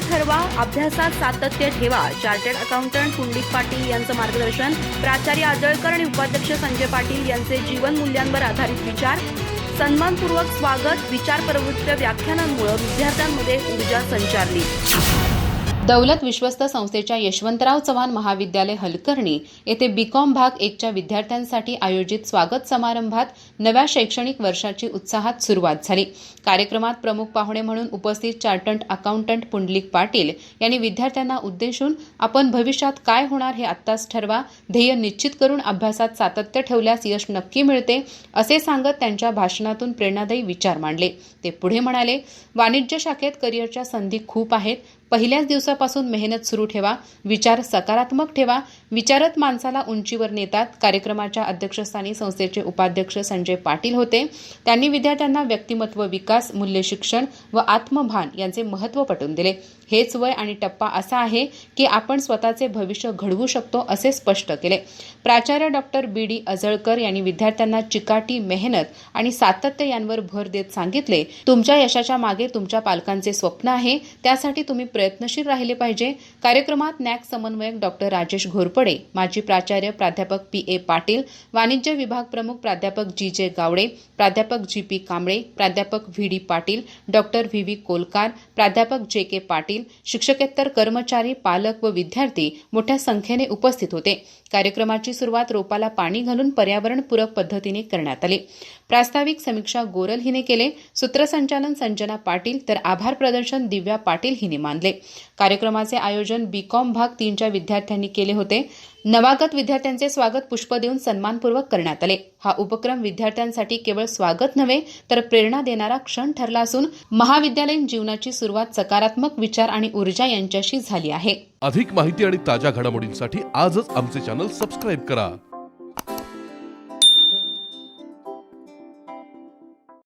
ठरवा अभ्यासात सातत्य ठेवा. चार्टर्ड अकाउंटंट पुंडलिक पाटील यांचं मार्गदर्शन. प्राचार्य आजळकर आणि उपाध्यक्ष संजय पाटील यांचे जीवन मूल्यांवर आधारित विचार. सन्मानपूर्वक स्वागत विचार प्रवृत्त व्याख्यानांमुळे विद्यार्थ्यांमध्ये ऊर्जा संचारली. दौलत विश्वस्त संस्थेच्या यशवंतराव चव्हाण महाविद्यालय हलकर्णी येथे बीकॉम भाग एकच्या विद्यार्थ्यांसाठी आयोजित स्वागत समारंभात नव्या शैक्षणिक वर्षाची उत्साहात सुरुवात झाली. कार्यक्रमात प्रमुख पाहुणे म्हणून उपस्थित चार्टंट अकाउंटंट पुंडलिक पाटील यांनी विद्यार्थ्यांना उद्देशून आपण भविष्यात काय होणार हे आत्ताच ठरवा ध्येय निश्चित करून अभ्यासात सातत्य ठेवल्यास यश नक्की मिळते असे सांगत त्यांच्या भाषणातून प्रेरणादायी विचार मांडले. ते पुढे म्हणाले वाणिज्य शाखेत करिअरच्या संधी खूप आहेत पहिल्याच दिवसापासून मेहनत सुरू ठेवा विचार सकारात्मक ठेवा विचारत माणसाला उंचीवर नेतात. कार्यक्रमाच्या अध्यक्षस्थानी संस्थेचे उपाध्यक्ष संजय पाटील होते. त्यांनी विद्यार्थ्यांना व्यक्तिमत्व विकास मूल्य शिक्षण व आत्मभान यांचे महत्त्व पटवून दिले. हेच वय आणि टप्पा असा आहे की आपण स्वतःचे भविष्य घडवू शकतो असे स्पष्ट केले. प्राचार्य डॉक्टर बी. डी. अजळकर यांनी विद्यार्थ्यांना चिकाटी मेहनत आणि सातत्य यांवर भर देत सांगितले तुमच्या यशाच्या मागे तुमच्या पालकांचे स्वप्न आहे. त्यासाठी तुम्ही प्रयत्नशील राहिले पाहिजे. कार्यक्रमात नॅक समन्वयक डॉक्टर राजेश घोरपडे माजी प्राचार्य प्राध्यापक पी ए पाटील वाणिज्य विभाग प्रमुख प्राध्यापक जी जे गावडे प्राध्यापक जी पी कांबळे प्राध्यापक V D Patil doctor V V Kolkar प्राध्यापक जे के पाटील शिक्षकेतर कर्मचारी पालक व विद्यार्थी मोठ्या संख्येने उपस्थित होते. कार्यक्रमाची सुरुवात रोपाला पाणी घालून पर्यावरणपूरक पद्धतीने करण्यात आली. प्रास्ताविक समीक्षा गोरल हिने केले. सूत्रसंचालन संजना पाटील तर आभार प्रदर्शन दिव्या पाटील हिने मानले. कार्यक्रमाचे आयोजन बीकॉम भाग तीनच्या विद्यार्थ्यांनी केले होते. नवागत विद्यार्थ्यांचे स्वागत पुष्प देऊन सन्मानपूर्वक करण्यात आले. हा उपक्रम विद्यार्थ्यांसाठी केवळ स्वागत नव्हे तर प्रेरणा देणारा क्षण ठरला असून महाविद्यालयीन जीवनाची सुरुवात सकारात्मक विचार आणि ऊर्जा यांच्याशी झाली आहे. अधिक माहिती आणि ताज्या घडामोडींसाठी आजच आमचे चॅनल सबस्क्राईब करा.